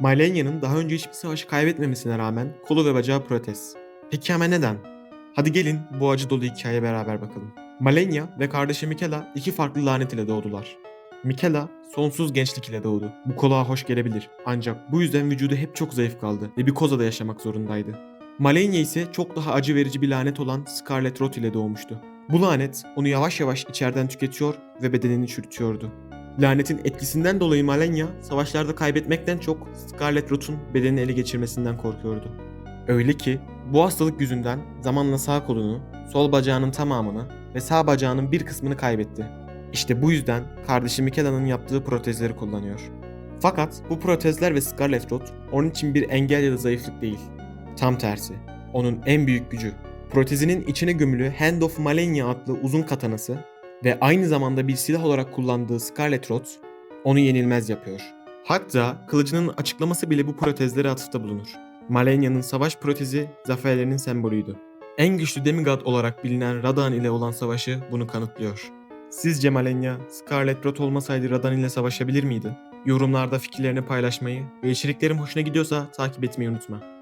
Malenya'nın daha önce hiçbir savaşı kaybetmemesine rağmen kolu ve bacağı protez. Peki ama neden? Hadi gelin bu acı dolu hikayeye beraber bakalım. Malenya ve kardeşi Mikela iki farklı lanet ile doğdular. Mikela sonsuz gençlik ile doğdu. Bu kulağa hoş gelebilir. Ancak bu yüzden vücudu hep çok zayıf kaldı ve bir kozada yaşamak zorundaydı. Malenya ise çok daha acı verici bir lanet olan Scarlet Rot ile doğmuştu. Bu lanet onu yavaş yavaş içeriden tüketiyor ve bedenini çürütüyordu. Lanetin etkisinden dolayı Malenya savaşlarda kaybetmekten çok Scarlet Rot'un bedenini ele geçirmesinden korkuyordu. Öyle ki bu hastalık yüzünden zamanla sağ kolunu, sol bacağının tamamını ve sağ bacağının bir kısmını kaybetti. İşte bu yüzden kardeşi Mikela'nın yaptığı protezleri kullanıyor. Fakat bu protezler ve Scarlet Rot onun için bir engel ya da zayıflık değil. Tam tersi. Onun en büyük gücü. Protezinin içine gömülü Hand of Malenia adlı uzun katanası ve aynı zamanda bir silah olarak kullandığı Scarlet Rot onu yenilmez yapıyor. Hatta kılıcının açıklaması bile bu protezlere atıfta bulunur. Malenya'nın savaş protezi zaferlerinin sembolüydü. En güçlü demigod olarak bilinen Radan ile olan savaşı bunu kanıtlıyor. Sizce Malenya, Scarlet Rot olmasaydı Radan ile savaşabilir miydi? Yorumlarda fikirlerini paylaşmayı ve içeriklerim hoşuna gidiyorsa takip etmeyi unutma.